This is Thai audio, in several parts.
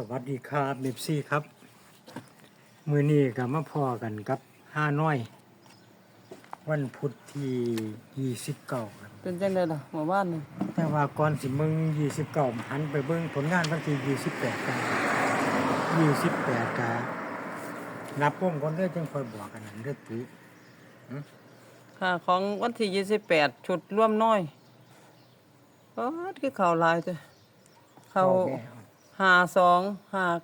สวัสดีครับเบปซี่ครับ มือนี้ก็มาพอกันกับห้าน้อย วันพุธที่ยี่สิบเก้าครับ เป็นจังไดล่ะหมู่บ้านนี่แต่ว่าก่อนสิมึงยี่สิบเก้าหันไปเบิ่งผลงานวันที่ยี่สิบแปดกันยี่สิบแปดกะนับวงก่อนเด้อจังค่อยบอกกันนั่นเด้อตุค่ะของวันที่ 28 ชุดร่วมน้อยเออคือเข้าหลายจ้ะเข้าบอกแม่เอา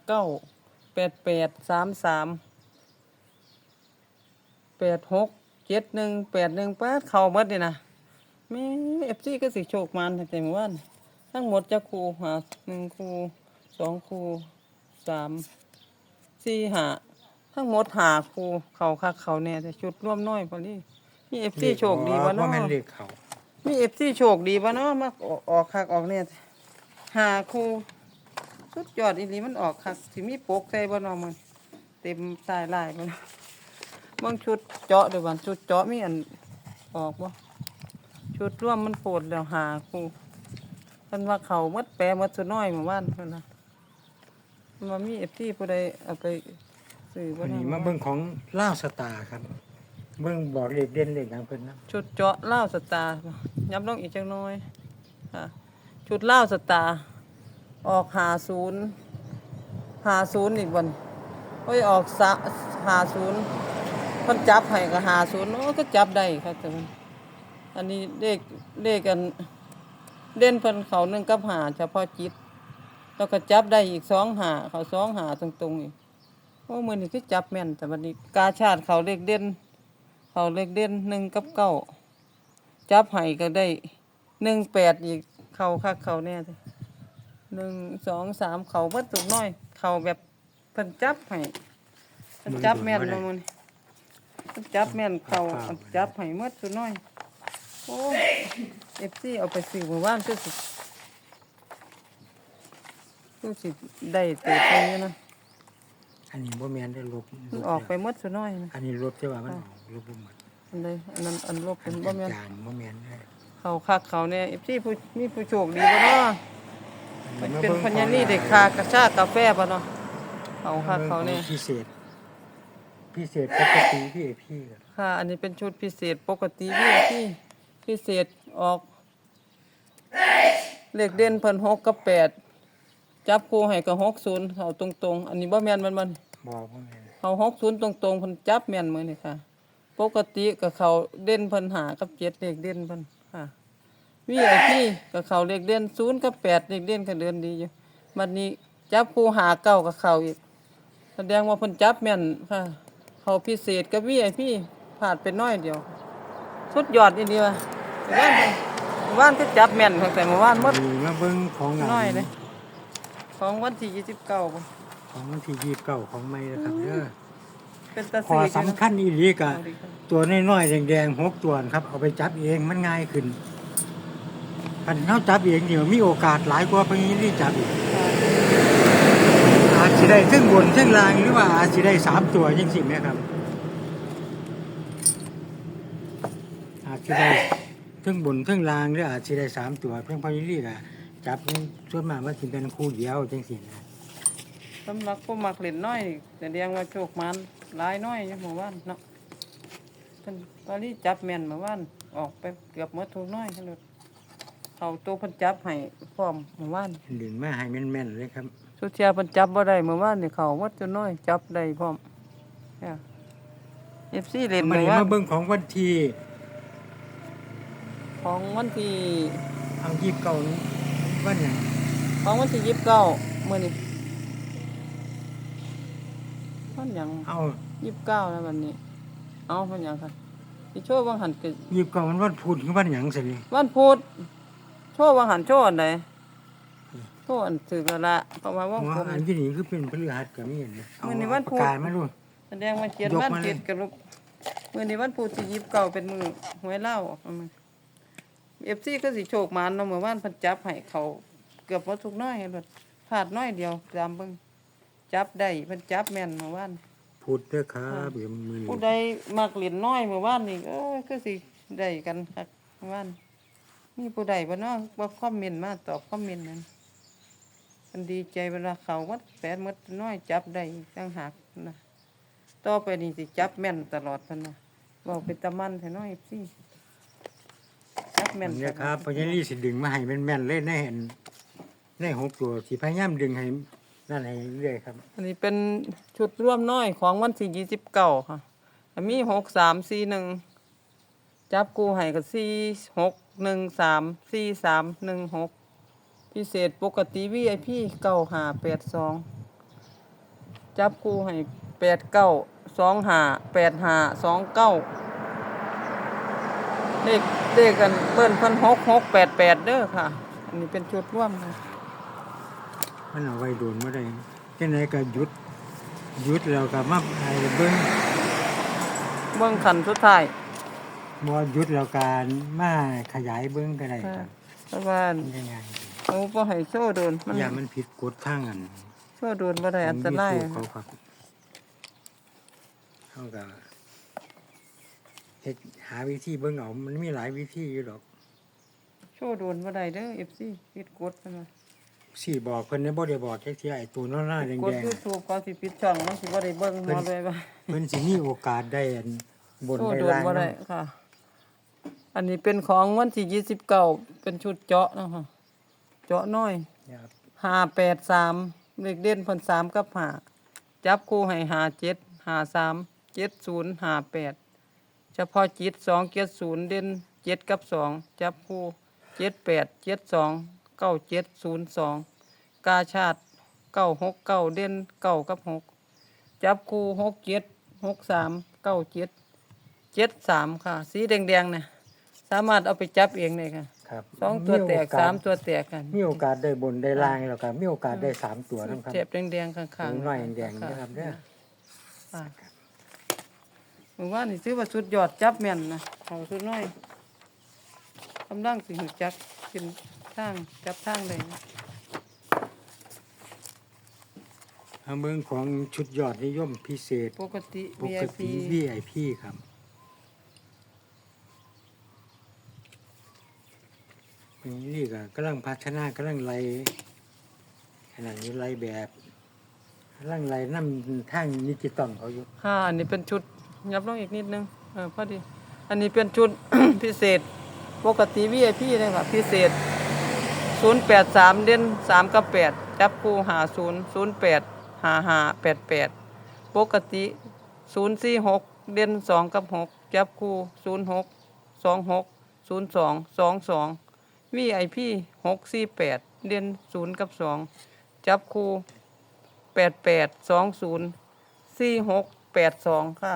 52 59 88 33 86 71 81ป้าดเข้าหมดนี่นะแม่ FC ก็สิโชคมันตั้งแต่เมื่อวานทั้งหมดจะครูหา1ครู2ครู3 4 5ทั้งหมดห้าครูเข้าคักเข้าแน่แต่ชุดร่วมน้อยพอดีมี FC โชคดีบ่ว่าเนาะแม่นเลขเขามีเอฟซีโชคดีบ่เนาะมาออกออกคักออกเนี่ยหาครู สุดยอดอีหลีมันออกคักสิมีปกใส่บ่เนาะมัน เต็มสายลายบ่เนาะบางชุดเจาะเด้วยบันชุดเจาะมีอันออกบ่ชุดร่วมมันโปดแล้วหาครูเพิ่นว่าเขาหมดแปรหมดสุดน้อยหมู่บ้านเพิ่นน่ะมันว่ามีเอฟซีผู้ใดเอาไปซื้อบ่วันเนาะนี้มาเบิ่งของล่าวสตาร์ครับ เบิ่งบอกเลขเด่นเลขหยังเพิ่นนะชุดเจาะล่าวสตาร์ย้ำลงอีกจังน้อยค่ะชุดล่าวสตาร์ ออกหาศูนย์หาศูนย์อีกวันโอ้ยออกสะหาศูนย์เพิ่นจับให้ก็หาศูนย์โอ้ก็จับได้ครับแต่มันอันนี้เลขเลขกันเด่นเพิ่นเขาหนึ่งกับหาเฉพาะจิต แล้วก็จับได้อีกสองหาเขาสองหาตรงๆอีกโอ้มือนี่คือจับแม่นแต่วันนี้กาชาติเขาเลขเด่นเขาเลขเด่นหนึ่งกับเก้าจับให้ก็ได้หนึ่งแปดอีกเขาคักเขาแน่เลย หนึ่งสองสามเขาเบิดตุกน้อย เขาแบบเพิ่นจับให้เพิ่นจับแม่นมามันเพิ่นจับแม่นเขาเพิ่นจับให้เมื่อตุกน้อยโอ้เอฟซีเอาไปซื้อหมู่บ้านคือสิคือสิได้เติบโตอยู่นะอันนี้บ่แม่นได้ลบมันออกไปเมื่อตุกน้อยนะอันนี้ลบใช่ป่ะมันออกลบบ่หมดอันใดอันนั้นอันลบอัเป็นนบ่แม่นจางบ่แม่นเลยเขาคักเขาเนี่ยอีพี่ผู้มีผู้โชคดีบ่เนาะมัน เป็นพัญญานี่เด็กคากระชากกาแฟบ่เนาะเขาคักเขาเนี่ยพิเศษ พิเศษปกติพี่เอพี่ก็ค่ะ อันนี้เป็นชุดพิเศษปกติพี่พี่พิเศษออกเลขเด่นเพิ่นหกกับแปดจับคู่ให้กับหกศูนย์เขาตรงๆ อันนี้บ่แม่นมันมันบอกบ่แม่นเขาหกศูนย์ตรงๆเพิ่นจับแม่นมื้อนี่ค่ะ ปกติกับเขาเด่นเพิ่นหากับเจ็ดเลขเด่นเพิ่นค่ะ วีไอพีกับเขาเลขเด่นศูนย์กับแปดเลขเด่นก็เดินดีอยู่บัดนี้จับคู่หาเก้ากับเขาอีก แสดงว่าเพิ่นจับแม่นค่ะ เขาพิเศษกับวีไอพีพลาดไปน้อยเดียว สุดยอดอีเดียวว่านเพิ่นว่านก็จับแม่นตั้งแต่เมื่อวานหมดมีมาเบิ่งของงานน้อยเลย ของวันที่ยี่สิบเก้าของวันที่29ของใหม่นะครับเด้อเป็นตาพอซื้อสำคัญอีหลีก็ตัวน้อยๆแดงๆหกตัวนะครับ เอาไปจับเองมันง่ายขึ้น คันเฮาจับเองนี่มันมีโอกาสหลายกว่าเพิ่นที่จับอีกอาจสิได้เทั้งบนเทั้งล่างหรือว่าอาจสิได้สามตัวจังซี่แม่ครับ อาจจะได้เทั้งบนเทั้งล่างหรืออาจจะได้สามตัวเพียงพอยี่ลีกอะจับส่วนมากมันสิเป็นคู่เดียวจังสินะสำหรับผู้มักเล่นน้อยนี่แสดงว่าโชคมันหลายน้อยอยู่เมื่อวานเนาะเพิ่นตอนนี้จับแม่นเมื่อวานออกไปเกือบหมดทุกน้อยทั้งหมด เขาตัวเพิ่นจับให้พร้อมเมื่อวานดึงมาให้แม่นๆเลยครับสุเทียเพิ่นจับบ่ได้เมื่อวานนี่เขาหมดจนน้อย จับได้พร้อมเนี่ยเอฟซีเล่นมาเมื่อนี้วานมาเบิ่งของวันที่ของวันที่เอายี่สิบเก้านี้วันไหนของวันที่ยี่สิบเก้ามื้อนี้วันหยังเอายี่สิบเก้าแล้ววันนี้ เอาวันหยังค่ะสิโชว์วังหันก็ยี่สิบเก้ามันวันพุธคือวันหยังสิวันพุธ โชว์วังหันโชว์อันใดโชว์อันถือกันละเพราะว่าว่างว่าผมอันที่นี่คือเป็นพฤหัสก็มีเห็นไหมเอามื้อนี้วันพุธปากกามาดู แสดงว่าเจ็ดยกวันมาเลย เจ็ดกับลูกมื้อนี้วันพุธที่ยี่สิบเก้าเป็นมือหวยเล่าเอฟซีก็สิโชคมันเนาะเมื่อวานเพิ่นจับให้เขาเกือบบ่ทุกน้อยให้รถพลาดน้อยเดียวตามเบิ่งจับได้เพิ่นจับแม่นเมื่อวานพุธเด้อครับเดี๋ยวมือนี้ผู้ใดมักเล่นน้อยเมื่อวานนี่โอ้ยก็สิได้กันครับเมื่อวาน มีผู้ใดบ่เนาะบ่คอมเมนต์มาตอบคอมเมนต์นั้นมันดีใจเวลาเขาวัดแปดมัดน้อยจับได้ตั้งหากนะต่อไปนี่สิจับแม่นตลอดพันนะบอกเป็นตะมันแต่น้อยสิจับแม่นเนี่ยตลอดครับเพราะฉะนั้นสิดึงมาให้แม่นๆเลยในเห็นในหกตัวสิพยายามดึงให้นั่นให้เรื่อยครับอันนี้เป็นชุดร่วมน้อยของวันที่ยี่สิบเก้าค่ะอันมีหกสามสี่หนึ่ง จับกูให้กับสี่หกหนึ่งสามสี่สามหนึ่งหกพิเศษปกติวีไอพีเก้าหาแปดสองจับกูให้แปดเก้าสองหาแปดหาสองเก้าเลขเลขกันเบิ้ลพันหกหกแปดแปดเด้อค่ะ อันนี้เป็นชุดร่วมค่ะมันเอาไว้โดนบ่ได้จังไดก็หยุดหยุดแล้วก็มาให้เบิ่งเบื้องขันสุดท้าย บ่หยุดแล้วก็มาขยายเบิ่งก็ได้คค่ะรับเพราะว่ายังไงเขาบ่ให้โซ่โดนมันอย่ามันผิดกฎทางอันโซ่โดนบ่ได้อันตรายของ YouTube เขาครับเขาก็เฮ็ดหาวิธีเบิ่งเอามันมีหลายวิธีอยู่ดอก โซ่โดนบ่ได้เด้อ FC ผิดกฎมันว่าสี่บอกเพิ่นได้บ่ได้บอกแค่ที่ไอ้ตัวน้อยๆแดกฎง YouTube เขาสิปิดช่องมันสิบ่ได้เบิ่งหมอเลยว่าๆเพิ่นสิมีโอกาสได้อันบนโซ่ได้โดนล่างบ่ได้นำค่ะ อันนี้เป็นของวันที่29เป็นชุดเจาะนะคะเจาะน้อยครับห้าแปดสามเลขเด่นเพิ่นสามกับห้าจับคู่ให้หาเจ็ดหาสามเจ็ดศูนย์หาแปดเฉพาะจิตสองเจ็ดศูนย์เด่นเจ็ดกับสองจับคู่เจ็ดแปดเจ็ดสองเก้าเจ็ดศูนย์สองกาชาติเก้าหกเก้าเด่นเก้ากับหกจับคู่หกเจ็ดหกสามเก้าเจ็ดเจ็ดสามค่ะ สีแดงๆเนี่ย สามารถเอาไปจับเองเลยค่ะครับสองตัวแตกโอสามตัวแตกกันมีโอกาสได้บนได้ล่างแล้วก็มีโอกาสได้สามตัวนํครับเจ็บแดงๆข้างตัวๆน้อยแดงๆนะครับเด้อค่ะหรือว่านี่ถือว่าสุดยอดจับแม่นนะเขาสุดน้อยกำลังสิหูจักเป็นทางจับทางเลยนะเอาเมืองของชุดยอดนิยมพิเศษปกติปก VIP ติ VIP ครับ นี่ก็กำลังพัฒนากำลังไล่ขนาดนี้ไล่แบบกำลังไล่นำทางดิจิตอลเขาอยู่ค่ะอันนี้เป็นชุดยับลงอีกนิดนึงเออพอดี อันนี้เป็นชุด พิเศษ ปกติ VIP เลยค่ะพิเศษ 083 เด่น3 กับ 8 จับคู่หา0 08หาหา88 ปกติ 046 เด่น2 กับ 6 จับคู่ 06 26 02 22 VIP 648เด่น0กับ2จับคู่88 20 4682ค่ะ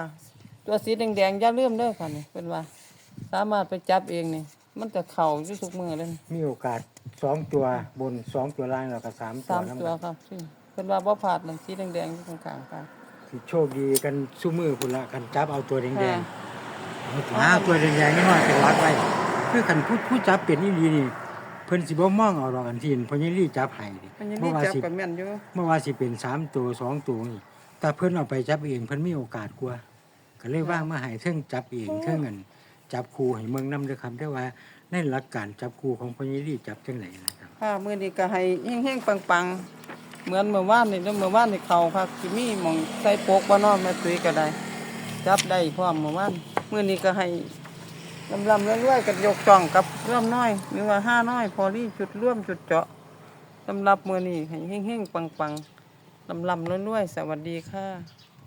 ตัวสีแดงๆอย่าลืมเด้อค่ะนี่เป็นว่า สามารถไปจับเองนี่ มันจะเข่าอยู่ทุกมือเลยนี่มีโอกาสสองตัวบนสองตัวล่างแล้วก็สามตัสาวมน้ำตัวครับพี่เป็นว่าบ่ผาดนั่นสีแดงๆอยู่ข้างๆค่ะสิโชคดีกันสู้มือพุ่นละกันจับเอาตัวแดค่ะงๆเอาหาตัวแดงๆนี่น้อยเป็นรักไว้ คือคันผู้ผู้จับเป็นอีหลีนี่เพิ่นสิบ่มองเอาดอกอันที่เพราะยังรีจับให้ดิมันยังเมื่มีอว่าจับสิกับแม่นอยู่เมื่อว่าสิเป็นสามตัวสองตัวนี่แต่เพิ่นเอาไปจับเองเพิ่นมีโอกาสกว่าก็เลยว่างมาให้เทิงจับเองเทิงเงินจับครูให้เมืองนำเด้อครับได้ว่าในหลักการจับครูของพญารีจับจังไหนนะครับค่ะมื้อนี้ก็ให้แห้งๆปังๆ เหมือนเมื่อวานนี่แล้วเมื่อวานนี่เขาค่ะสิมีหม่องใส่โปกบ่เนาะแม่ตุ้ยก็ได้ จับได้พร้อมเมื่อวานมื้อนี้ก็ให้ ลำลำล้วยๆกันยกจ่องกับร่วมน้อยหรือว่าห้าน้อย พอรี่จุดร่วมจุดเจาะสำหรับมือนี่ให้แห้งๆปังๆลำลำล้วยๆสวัสดีค่ะ